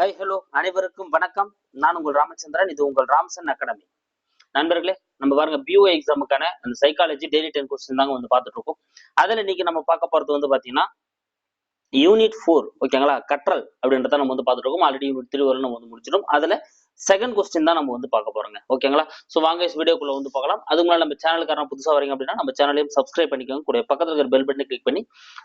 Hi hello அனைவருக்கும் வணக்கம். நான் உங்கள் ராமச்சந்திரன். இது உங்கள் ராம்சன் அகாடமி. நண்பர்களே நம்ம பாருங்க பியூ எக்ஸாமுக்கான அந்த சைக்காலஜி டெய்லி டென் கொஸ்டின் தாங்க வந்து பார்த்துட்டு இருக்கோம். அதில் இன்னைக்கு நம்ம பார்க்க போறது வந்து பார்த்தீங்கன்னா யூனிட் ஃபோர் ஓகேங்களா கற்றல் அப்படின்றத நம்ம வந்து பார்த்துட்டு இருக்கோம் ஆல்ரெடி யூனிட் த்ரீ வரை நம்ம வந்து முடிச்சிடும் அதில் செகண்ட் கொஸ்டின் தான் நம்ம வந்து பார்க்க போறோங்க. ஓகேங்களா ஸோ வாங்க வீடியோக்குள்ள வந்து பார்க்கலாம். அதுக்கு முன்னாடி நம்ம சேனலுக்காரன் புதுசாக வரீங்க அப்படின்னா நம்ம சேனலையும் சப்ஸ்கிரைப் பண்ணிக்கோங்க. கூட பக்கத்தில் இருக்கிற பெல் பட்டனை கிளிக் பண்ணி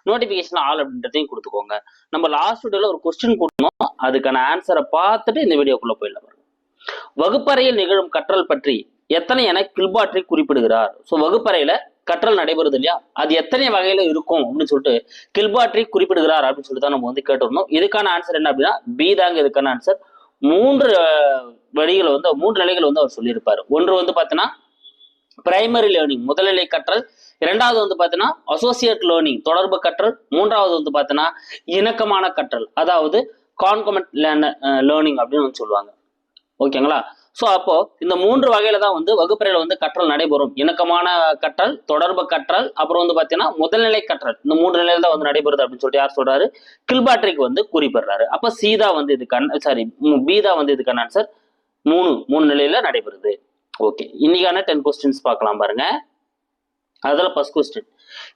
நோட்டிஃபிகேஷன் ஆல் அப்படின்றதையும் கொடுத்துக்கோங்க. நம்ம லாஸ்ட் வீடியோவில் ஒரு கொஸ்டின் கொடுத்தோம். அதுக்கான ஆன்சரை பார்த்துட்டு இந்த வீடியோக்குள்ள போயிடலாம். வகுப்பறையில் நிகழும் கற்றல் பற்றி எத்தனை என கில்பாட்ரி குறிப்பிடுகிறார். ஸோ வகுப்பறையில கற்றல் நடைபெறுது இல்லையா? அது எத்தனை வகையில இருக்கும் அப்படின்னு சொல்லிட்டு கில்பாட்ரி குறிப்பிடுகிறார் அப்படின்னு சொல்லிட்டு தான் நம்ம வந்து கேட்டுருந்தோம். இதுக்கான ஆன்சர் என்ன அப்படின்னா பி தாங்க இதுக்கான ஆன்சர் மூன்று வழிகளை வந்து மூன்று நிலைகள் வந்து அவர் சொல்லியிருப்பார். ஒன்று வந்து பார்த்தீங்கன்னா பிரைமரி லேர்னிங் முதல்நிலை கற்றல். இரண்டாவது வந்து பார்த்தீங்கன்னா அசோசியேட் லேர்னிங் தொடர்பு கற்றல். மூன்றாவது வந்து பார்த்தீங்கன்னா இணக்கமான கற்றல். அதாவது கான்கமெண்ட் லேர்னிங் அப்படின்னு வந்து சொல்லுவாங்க. ஓகேங்களா? ஸோ அப்போ இந்த மூன்று வகையில தான் வந்து வகுப்பறையில வந்து கற்றல் நடைபெறும். இணக்கமான கற்றல் தொடர்பு கற்றல் அப்புறம் வந்து பார்த்தீங்கன்னா முதல்நிலை கற்றல். இந்த மூன்று நிலையில தான் வந்து நடைபெறுது அப்படின்னு சொல்லிட்டு யார் சொல்றாரு? கில்பாட்ரிக் வந்து குறிப்பிடுறாரு. அப்ப சீதா வந்து இதுக்கான சாரி பீதா வந்து இதுக்கான ஆன்சர் மூணு மூணு நிலையில நடைபெறுது. ஓகே இன்னைக்கான டென் கொஸ்டின்ஸ் பார்க்கலாம் பாருங்க. அதில் ஃபர்ஸ்ட் கொஸ்டின்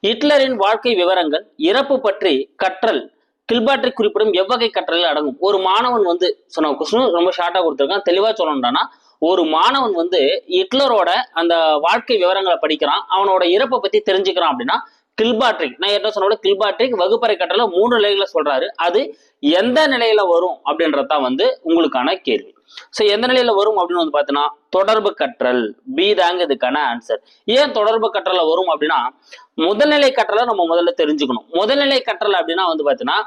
ஹிட்லரின் வாழ்க்கை விவரங்கள் இறப்பு பற்றி கற்றல் கில்பாட்ரி குறிப்பிடும் எவ்வகை கற்றலில் அடங்கும். ஒரு மாணவன் வந்து சொன்ன கொஸ்டின் ரொம்ப ஷார்ட்டாக கொடுத்துருக்கான் தெளிவாக சொல்லணும்னா ஒரு மாணவன் வந்து ஹிட்லரோட அந்த வாழ்க்கை விவரங்களை படிக்கிறான் அவனோட இறப்பை பற்றி தெரிஞ்சுக்கிறான் அப்படின்னா கில்பாட்ரிக் நான் என்ன சொன்ன கில்பாட்ரிக் வகுப்பறை கற்றல மூணு நிலைகளை சொல்றாரு. அது எந்த நிலையில வரும் அப்படின்றது தான் வந்து உங்களுக்கான கேள்வி. ஸோ எந்த நிலையில வரும் அப்படின்னு வந்து பார்த்தீங்கன்னா தொடர்பு கற்றல் பி தாங்க இதுக்கான ஆன்சர் ஏன் தொடர்பு கற்றல வரும் அப்படின்னா முதல்நிலை கற்றலை நம்ம முதல்ல தெரிஞ்சுக்கணும். முதல்நிலை கற்றல் அப்படின்னா வந்து பார்த்தீங்கன்னா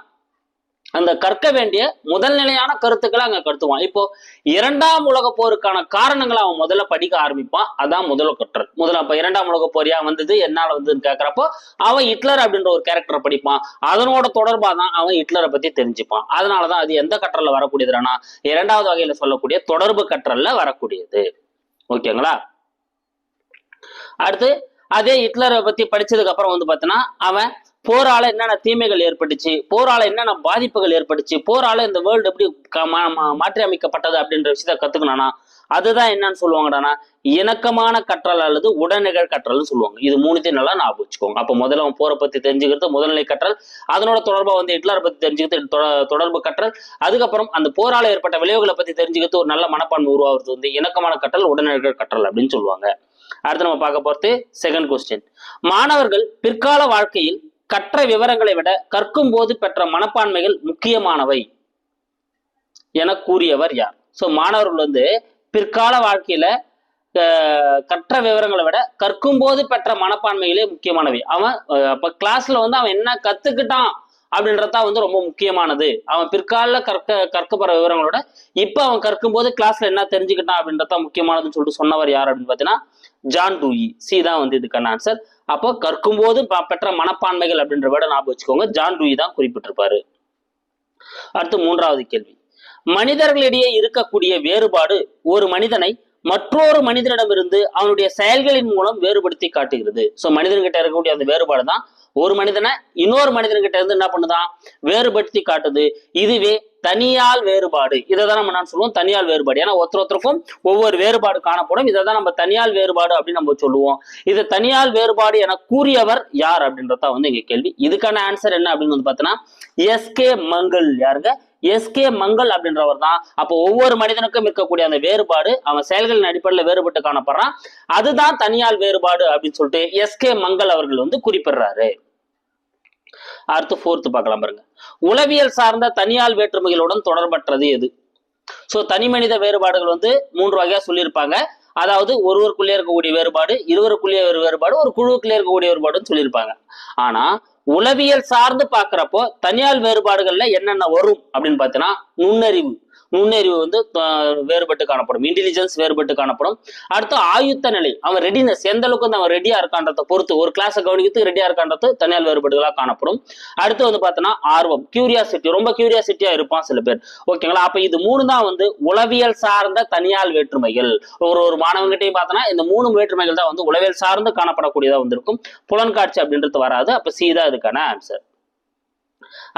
அந்த கற்க வேண்டிய முதல் நிலையான கருத்துக்களை அங்க கருத்துவான். இப்போ இரண்டாம் உலக போருக்கான காரணங்களை அவன் முதல்ல படிக்க ஆரம்பிப்பான். அதான் முதல் கற்றல். முதல்ல அப்ப இரண்டாம் உலக போர் ஏன் வந்தது? என்னால வந்ததுன்னு கேட்கறப்போ அவன் ஹிட்லர் அப்படின்ற ஒரு கேரக்டரை படிப்பான். அதனோட தொடர்பா தான் அவன் ஹிட்லரை பத்தி தெரிஞ்சுப்பான். அதனாலதான் அது எந்த கற்றல்ல வரக்கூடியதுனா இரண்டாவது வகையில சொல்லக்கூடிய தொடர்பு கற்றல்ல வரக்கூடியது. ஓகேங்களா? அடுத்து அதே ஹிட்லரை பத்தி படிச்சதுக்கு அப்புறம் வந்து பாத்தீங்கன்னா அவன் போரால என்னென்ன தீமைகள் ஏற்பட்டுச்சு போரால என்னென்ன பாதிப்புகள் ஏற்பட்டுச்சு போரால இந்த வேர்ல்டு எப்படி மா- மா- மாற்றி அமைக்கப்பட்டது அப்படின்ற விஷயத்த கத்துக்கணும்னா அதுதான் என்னன்னு சொல்லுவாங்கடானா இணக்கமான கற்றல் அல்லது உடனிகழ் கற்றல்னு சொல்லுவாங்க. இது மூணுத்தையும் நல்லா ஞாபகம் வச்சுக்கோங்க. அப்போ முதல்ல அவன் போரை பத்தி தெரிஞ்சுக்கிறது முதல்நிலை கற்றல் அதனோட தொடர்பாக வந்து ஹிட்லரை பத்தி தெரிஞ்சுக்கிறது தொடர்பு கற்றல் அதுக்கப்புறம் அந்த போரால ஏற்பட்ட விளைவுகளை பத்தி தெரிஞ்சுக்கிறது ஒரு நல்ல மனப்பான்மை உருவாகிறது வந்து இணக்கமான கற்றல் உடனிகழ் கற்றல் அப்படின்னு சொல்லுவாங்க. அடுத்து நம்ம பார்க்க போறது செகண்ட் கொஸ்டின் மாணவர்கள் பிற்கால வாழ்க்கையில் கற்ற விவரங்களை விட கற்கும் போது பெற்ற மனப்பான்மைகள் முக்கியமானவை என கூறியவர் யார்? சோ மாணவர்கள் வந்து பிற்கால வாழ்க்கையில கற்ற விவரங்களை விட கற்கும் போது பெற்ற மனப்பான்மைகளே முக்கியமானவை. அவன் அப்ப கிளாஸ்ல வந்து அவன் என்ன கத்துக்கிட்டான் அப்படின்றதான் வந்து ரொம்ப முக்கியமானது. அவன் பிற்கால கற்க கற்கப்படுற விவரங்களோட இப்ப அவன் கற்கும் போது கிளாஸ்ல என்ன தெரிஞ்சுக்கிட்டான் அப்படின்றதான் முக்கியமானதுன்னு சொல்லிட்டு சொன்னவர் யார் அப்படின்னு பாத்தீங்கன்னா ஜான் டூயி சி தான் வந்து இதுக்கான ஆன்சர் அப்போ கற்கும் போது பெற்ற மனப்பான்மைகள் அப்படின்ற விட ஞாபகம் வச்சுக்கோங்க. ஜான் டூயி தான் குறிப்பிட்டிருப்பாரு. அடுத்து மூன்றாவது கேள்வி. மனிதர்களிடையே இருக்கக்கூடிய வேறுபாடு ஒரு மனிதனை மற்றொரு மனிதனிடமிருந்து அவனுடைய செயல்களின் மூலம் வேறுபடுத்தி காட்டுகிறது. சோ மனிதன்கிட்ட இருக்கக்கூடிய அந்த வேறுபாடு தான் ஒரு மனிதனை இன்னொரு மனிதன்கிட்ட இருந்து என்ன பண்ணுதான்? வேறுபடுத்தி காட்டுது. இதுவே தனியால் வேறுபாடு. இதை தான் நம்ம என்ன சொல்லுவோம்? தனியால் வேறுபாடு. ஏன்னா ஒருத்தர் ஒருத்தருக்கும் ஒவ்வொரு வேறுபாடு காணப்படும். இதை தான் நம்ம தனியால் வேறுபாடு அப்படின்னு நம்ம சொல்லுவோம். இது தனியால் வேறுபாடு என கூறியவர் யார் அப்படின்றதா வந்து இங்க கேள்வி. இதுக்கான ஆன்சர் என்ன அப்படின்னு வந்து பார்த்தோன்னா எஸ்கே மங்கள் யாருங்க? எஸ்கே மங்கள் அப்படின்றவர் தான். அப்போ ஒவ்வொரு மனிதனுக்கும் இருக்கக்கூடிய அந்த வேறுபாடு அவன் செயல்களின் அடிப்படையில் வேறுபட்டு காணப்படுறான். அதுதான் தனியால் வேறுபாடு அப்படின்னு சொல்லிட்டு எஸ்கே மங்கள் அவர்கள் வந்து குறிப்பிடுறாரு. அடுத்து ஃபோர்த்து பார்க்கலாம் பாருங்க. உளவியல் சார்ந்த தனியால் வேற்றுமைகளுடன் தொடர்பற்றது எது? ஸோ தனி மனித வேறுபாடுகள் வந்து மூன்று வகையாக சொல்லியிருப்பாங்க. அதாவது ஒருவருக்குள்ளே இருக்கக்கூடிய வேறுபாடு இருவருக்குள்ளே ஒரு வேறுபாடு ஒரு குழுவுக்குள்ளே இருக்கக்கூடிய வேறுபாடுன்னு சொல்லியிருப்பாங்க. ஆனா உளவியல் சார்ந்து பார்க்குறப்போ தனியால் வேறுபாடுகள்ல என்னென்ன வரும் அப்படின்னு பார்த்தீங்கன்னா நுண்ணறிவு. நுண்ணறிவு வந்து வேறுபட்டு காணப்படும். இன்டெலிஜென்ஸ் வேறுபட்டு காணப்படும். அடுத்து ஆயுத்த நிலை. அவன் ரெடினஸ் எந்த அளவுக்கு வந்து அவன் ரெடியா இருக்கான்றதை பொறுத்து ஒரு கிளாஸை கவனிக்கிறதுக்கு ரெடியா இருக்கான்றது தனியால் வேறுபாடுகளாக காணப்படும். அடுத்து வந்து பார்த்தோன்னா ஆர்வம். கியூரியாசிட்டி ரொம்ப கியூரியாசிட்டியா இருப்பான் சில பேர். ஓகேங்களா அப்ப இது மூணு தான் வந்து உளவியல் சார்ந்த தனியால் வேற்றுமைகள். ஒரு ஒரு மாணவன்கிட்டையும் பார்த்தோன்னா இந்த மூணு வேற்றுமைகள் தான் வந்து உளவியல் சார்ந்து காணப்படக்கூடியதா வந்திருக்கும். புலன்காட்சி அப்படின்றது வராது. அப்ப சி தான் இதுக்கான ஆன்சர்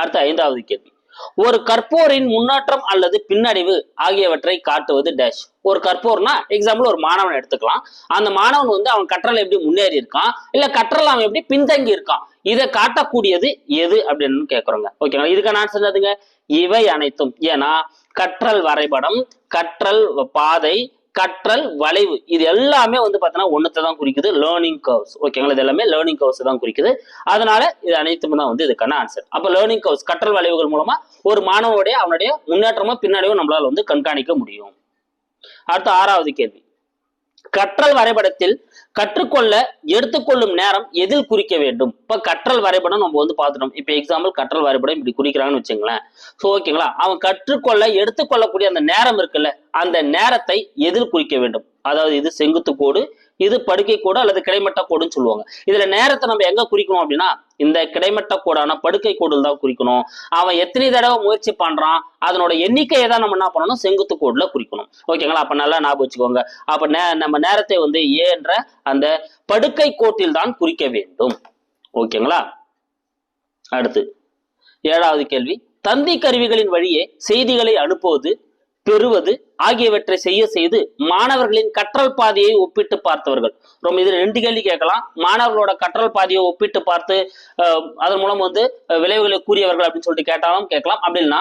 அடுத்து ஐந்தாவது கேள்வி. ஒரு கற்போரின் முன்னேற்றம் அல்லது பின்னடைவு ஆகியவற்றை காட்டுவது டேஷ் ஒரு கற்போர்னா எக்ஸாம்பிள் ஒரு மாணவன் எடுத்துக்கலாம். அந்த மாணவன் வந்து அவன் கற்றல் எப்படி முன்னேறி இருக்கான்? இல்ல கற்றல் அவன் எப்படி பின்தங்கி இருக்கான்? இதை காட்டக்கூடியது எது அப்படின்னு கேக்குறோங்க. ஓகேங்களா இதுக்கு நான் சொன்னதுங்க இவை அனைத்தும். ஏன்னா கற்றல் வரைபடம் கற்றல் பாதை கற்றல் வளைவு இது எல்லாமே வந்து பார்த்தீங்கன்னா ஒன்றத்தை தான் குறிக்குது லேர்னிங் கர்வ்ஸ் ஓகேங்களா இது எல்லாமே லேர்னிங் கர்வ்ஸ் தான் குறிக்குது. அதனால இது அனைத்தும் தான் வந்து இதுக்கான ஆன்சர் அப்போ லேர்னிங் கர்வ்ஸ் கற்றல் வளைவுகள் மூலமா ஒரு மாணவனுடைய அவனுடைய முன்னேற்றமோ பின்னாடியோ நம்மளால வந்து கண்காணிக்க முடியும். அடுத்து ஆறாவது கேள்வி. கற்றல் வரைபடத்தில் கற்றுக்கொள்ள எடுத்துக்கொள்ளும் நேரம் எதில் குறிக்க வேண்டும்? இப்ப கற்றல் வரைபடம் நம்ம வந்து பார்த்துட்டோம். இப்ப எக்ஸாம்பிள் கற்றல் வரைபடம் இப்படி குறிக்கிறாங்கன்னு வச்சுங்களேன் ஸோ ஓகேங்களா அவன் கற்றுக்கொள்ள எடுத்துக்கொள்ளக்கூடிய அந்த நேரம் இருக்குல்ல அந்த நேரத்தை எதில் குறிக்க வேண்டும்? அதாவது இது செங்குத்து கோடு இது படுக்கை கோடு அல்லது கிடைமட்ட கோடுன்னு சொல்லுவாங்க. இதுல நேரத்தை நம்ம எங்க குறிக்கணும் அப்படின்னா இந்த கிடைமட்ட கோடான படுக்கை கோடுல தான் குறிக்கணும். அவன் எத்தனை தடவை முயற்சி பண்றான் அதனோட எண்ணிக்கையை தான் நம்ம என்ன பண்ணணும் செங்குத்து கோடுல குறிக்கணும். ஓகேங்களா அப்ப நல்லா ஞாபகம் வச்சுக்கோங்க. அப்ப நே நம்ம நேரத்தை வந்து ஏன்ற அந்த படுக்கை கோட்டில் தான் குறிக்க வேண்டும். ஓகேங்களா அடுத்து ஏழாவது கேள்வி. தந்தி கருவிகளின் வழியே செய்திகளை அனுப்புவது பெறுவது ஆகியவற்றை செய்ய செய்து மாணவர்களின் கற்றல் பாதையை ஒப்பிட்டு பார்த்தவர்கள். ரொம்ப இது ரெண்டு கேள்வி கேட்கலாம். மாணவர்களோட கற்றல் பாதையை ஒப்பிட்டு பார்த்து அஹ், அதன் மூலம் வந்து விளைவுகளை கூறியவர்கள் அப்படின்னு சொல்லிட்டு கேட்டாலும் கேட்கலாம். அப்படின்னா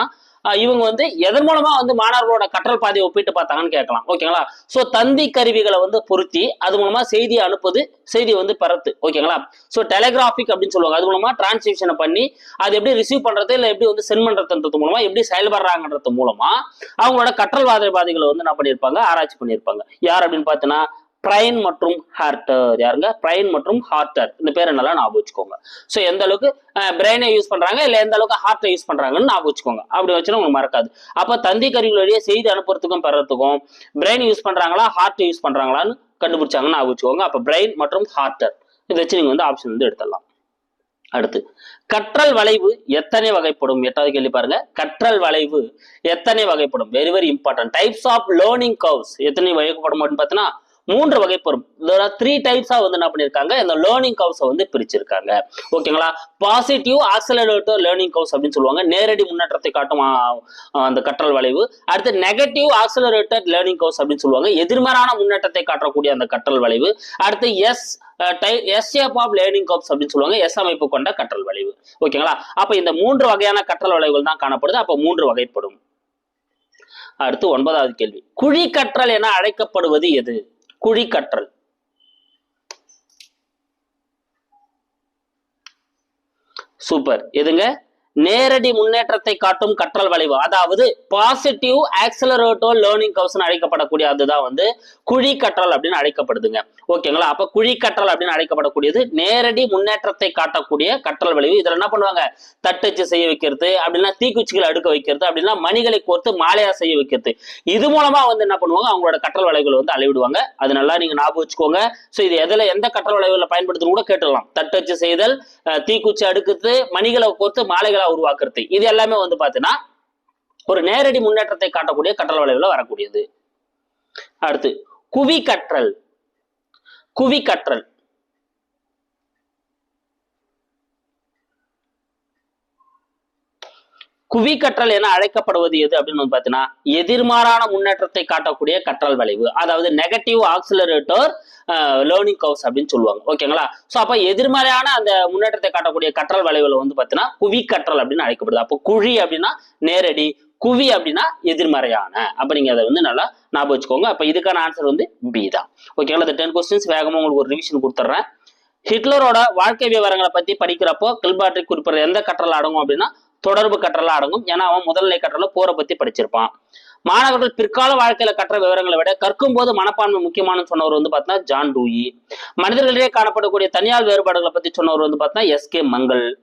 இவங்க வந்து எதன் மூலமா வந்து மாணவர்களோட கற்றல் பாதையை ஒப்பிட்டு பார்த்தாங்கன்னு கேட்கலாம். ஓகேங்களா? சோ தந்தி கருவிகளை வந்து பொருத்தி அது மூலமா செய்தியை அனுப்புது செய்தி வந்து பரத்து. ஓகேங்களா? சோ டெலிகிராஃபிக் அப்படின்னு சொல்லுவாங்க. அது மூலமா டிரான்ஸ்மிஷனை பண்ணி அது எப்படி ரிசீவ் பண்றது இல்ல எப்படி வந்து சென்ட் பண்றதுன்றது மூலமா எப்படி செயல்படுறாங்கன்றது மூலமா அவங்களோட கற்றல் வாதைபாதைகளை வந்து என்ன பண்ணியிருப்பாங்க? ஆராய்ச்சி பண்ணியிருப்பாங்க. யார் அப்படின்னு பார்த்தீங்கன்னா பிரைன் மற்றும் ஹார்ட்டர். யாருங்க? பிரைன் மற்றும் ஹார்ட்டர். இந்த பேரை நல்லா ஞாபகம் வச்சுக்கோங்க. ஸோ எந்த அளவுக்கு பிரெயினை யூஸ் பண்றாங்க? இல்லை எந்த அளவுக்கு ஹார்ட்டை யூஸ் பண்றாங்கன்னு ஞாபகம் வச்சுக்கோங்க. அப்படி வச்சுனா உங்களுக்கு மறக்காது. அப்போ தந்தி கருவிகள் வழியே செய்தி அனுப்புறதுக்கும் பெறத்துக்கும் பிரெயின் யூஸ் பண்றாங்களா? ஹார்ட் யூஸ் பண்றாங்களான்னு கண்டுபிடிச்சாங்கன்னு ஞாபகம் வச்சுக்கோங்க. அப்போ பிரெயின் மற்றும் ஹார்ட்டர். இதை வச்சு நீங்க வந்து ஆப்ஷன் வந்து எடுத்துடலாம். அடுத்து கற்றல் வளைவு எத்தனை வகைப்படும்? எட்டாவது கேள்வி பாருங்க. கற்றல் வளைவு எத்தனை வகைப்படும்? Very very important types of learning curves எத்தனை வகைப்படும் அப்படின்னு பார்த்தீங்கன்னா மூன்று வகைப்படும் இதோட த்ரீ டைப்ஸா வந்து என்ன பண்ணிருக்காங்க? இந்த லேர்னிங் கர்வ்ஸை வந்து பிரிச்சிருக்காங்க. ஓகேங்களா பாசிட்டிவ் ஆக்சலரேட்டர் லேர்னிங் கவுஸ் அப்படின்னு சொல்லுவாங்க. நேரடி முன்னேற்றத்தை காட்டும் அந்த கற்றல் வளைவு. அடுத்து நெகட்டிவ் ஆக்சலரேட்டர் லேர்னிங் கவுஸ் அப்படின்னு சொல்லுவாங்க. எதிர்மறான முன்னேற்றத்தை காட்டக்கூடிய அந்த கற்றல் வளைவு. அடுத்து S S of learning curves அப்படின்னு சொல்லுவாங்க. எஸ் அமைப்பு கொண்ட கற்றல் வளைவு. ஓகேங்களா அப்ப இந்த மூன்று வகையான கற்றல் வளைவுகள் தான் காணப்படுது. அப்ப மூன்று வகைப்படும். அடுத்து ஒன்பதாவது கேள்வி. குழி கற்றல் என அழைக்கப்படுவது எது? குழிக்கற்றல். சூப்பர். எதுங்க? நேரடி முன்னேற்றத்தை காட்டும் கற்றல் வளைவு. அதாவது பாசிட்டிவ் ஆக்சலரேட்டோ லேர்னிங் கவுஸ்னு அழைக்கப்படக்கூடிய அதுதான் வந்து குழி கற்றல் அப்படின்னு அழைக்கப்படுதுங்க. ஓகேங்களா அப்ப குழி கற்றல் அப்படின்னு அழைக்கப்படக்கூடியது நேரடி முன்னேற்றத்தை காட்டக்கூடிய கற்றல் வளைவு. இதுல என்ன பண்ணுவாங்க? தட்டச்சு செய்ய வைக்கிறது அப்படின்னா தீக்குச்சிகளை அடுக்க வைக்கிறது அப்படின்னா மணிகளை கோர்த்து மாலையா செய்ய வைக்கிறது. இது மூலமா வந்து என்ன பண்ணுவாங்க? அவங்களோட கற்றல் வளைவுகளை வந்து அளவிடுவாங்க. அது நல்லா நீங்க ஞாபகம் வச்சுக்கோங்க. ஸோ இது எதுல எந்த கற்றல் வளைவுகளை பயன்படுத்தணும் கூட கேட்டுடலாம். தட்டச்சு செய்தல் தீக்குச்சி அடுக்குறது மணிகளை கோர்த்து மாலைகளை உருவாக்குறது. இது எல்லாமே வந்து பார்த்தீங்கன்னா ஒரு நேரடி முன்னேற்றத்தை காட்டக்கூடிய கற்றல் வளைவுல வரக்கூடியது. அடுத்து குவி கற்றல் குவி கற்றல் குவி கற்றல் என அழைக்கப்படுவது எது அப்படின்னு வந்து பார்த்தீங்கன்னா எதிர்மாறான முன்னேற்றத்தை காட்டக்கூடிய கற்றல் வளைவு. அதாவது நெகட்டிவ் ஆக்சிலரேட்டர் லேர்னிங் கவுஸ் அப்படின்னு சொல்லுவாங்க. ஓகேங்களா ஸோ அப்போ எதிர்மறையான அந்த முன்னேற்றத்தை காட்டக்கூடிய கற்றல் வளைவுல வந்து பார்த்தீங்கன்னா குவி கற்றல் அப்படின்னு அழைக்கப்படுது. அப்போ குழி அப்படின்னா நேரடி குவி அப்படின்னா எதிர்மறையான. அப்ப நீங்க அதை வந்து நல்லா ஞாபகம் வச்சுக்கோங்க. அப்ப இதுக்கான ஆன்சர் வந்து பி தான். ஓகேங்களா இந்த டென் கொஸ்டின்ஸ் வேகமா உங்களுக்கு ஒரு ரிவிஷன் கொடுத்துட்றேன் ஹிட்லரோட வாழ்க்கை விவரங்களை பத்தி படிக்கிறப்போ கில்பாட்ரி குறிப்பிடுற எந்த கற்றல் அடங்கும் அப்படின்னா தொடர்பு கற்றலா அடங்கும். ஏன்னா அவன் முதல்நிலை கற்றல போரை பத்தி படிச்சிருப்பான். மாணவர்கள் பிற்கால வாழ்க்கையில கற்ற விவரங்களை விட கற்கும் போது மனப்பான்மை முக்கியமானு சொன்னவர் வந்து பார்த்தீங்கன்னா ஜான் டூயி. மனிதர்களிடையே காணப்படக்கூடிய தனியார் வேறுபாடுகளை பத்தி சொன்னவர் வந்து பார்த்தீங்கன்னா எஸ் கே மங்கள்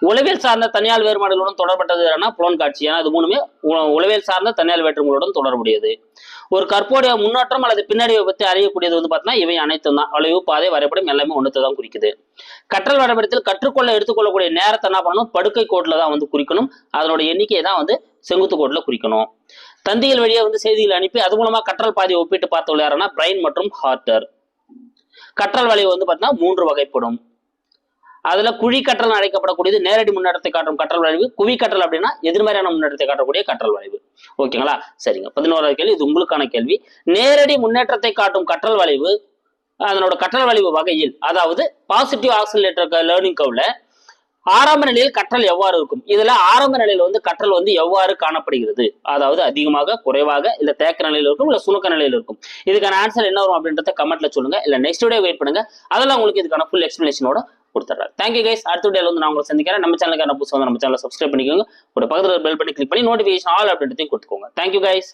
உளவியல் சார்ந்த தனியார் வேறுபாடுகளுடன் தொடர்பட்டது புலன் காட்சி. ஏன்னா இது மூணுமே உ- உளவியல் சார்ந்த தனியார் வேற்றுமைகளுடன் தொடர்புடையது. ஒரு கற்போடைய முன்னேற்றம் அல்லது பின்னடைவை பற்றி அறியக்கூடியது வந்து பார்த்தீங்கன்னா இவை அனைத்தும் தான். வளைவு பாதை வரைபடம் எல்லாமே ஒன்று தான் குறிக்குது. கற்றல் வரைபடத்தில் கற்றுக்கொள்ள எடுத்துக்கொள்ளக்கூடிய நேரத்தை என்ன பண்ணணும்? படுக்கை கோட்டில் தான் வந்து குறிக்கணும். அதனோட எண்ணிக்கையை தான் வந்து செங்குத்து கோட்டில் குறிக்கணும். தந்திகள் வழியே வந்து செய்திகள் அனுப்பி அது மூலமா கற்றல் பாதையை ஒப்பிட்டு பார்த்து யாருன்னா பிரைன் மற்றும் ஹார்ட்டர். கற்றல் வளைவு வந்து பார்த்தீங்கன்னா மூன்று வகைப்படும். அதுல குழி கற்றல் அழைக்கப்படக்கூடியது நேரடி முன்னேற்றத்தை காட்டும் கற்றல் வளைவு. குவி கற்றல் அப்படின்னா எதிர்மறையான முன்னேற்றத்தை காட்டக்கூடிய கற்றல் வளைவு. ஓகேங்களா? சரிங்க. பதினோராவது கேள்வி. இது உங்களுக்கான கேள்வி. நேரடி முன்னேற்றத்தை காட்டும் கற்றல் வளைவு அதனோட கற்றல் வளைவு வகையில் அதாவது பாசிட்டிவ் ஆக்சிலேட்டர் லேர்னிங் கவ்ல ஆரம்ப நிலையில் கற்றல் எவ்வாறு இருக்கும்? இதுல ஆரம்ப நிலையில வந்து கற்றல் வந்து எவ்வாறு காணப்படுகிறது? அதாவது அதிகமாக குறைவாக இல்ல தேக்க நிலையில இருக்கும் இல்ல சுணுக்க நிலையில இருக்கும். இதுக்கான ஆன்சர் என்ன வரும் அப்படின்றத கமெண்ட்ல சொல்லுங்க. இல்ல நெக்ஸ்ட் டே வெயிட் பண்ணுங்க. அதெல்லாம் உங்களுக்கு இதுக்கான ஃபுல் எக்ஸ்பிளேஷனோட கொடுத்துட்றாரு. தேங்க்யூ கைஸ் அடுத்த வீடியோல வந்து நான் உங்களை சந்திக்கிறேன். நம்ம சேனலுக்கான புதுசாக வந்து நம்ம சேனலை சப்ஸ்கிரைப் பண்ணிக்கோங்க. ஒரு பக்கத்துல பெல் பண்ணி கிளிக் பண்ணி நோட்டிஃபிகேஷன் ஆல் அப்படின்றதையும் கொடுத்துக்கோங்க. Thank you guys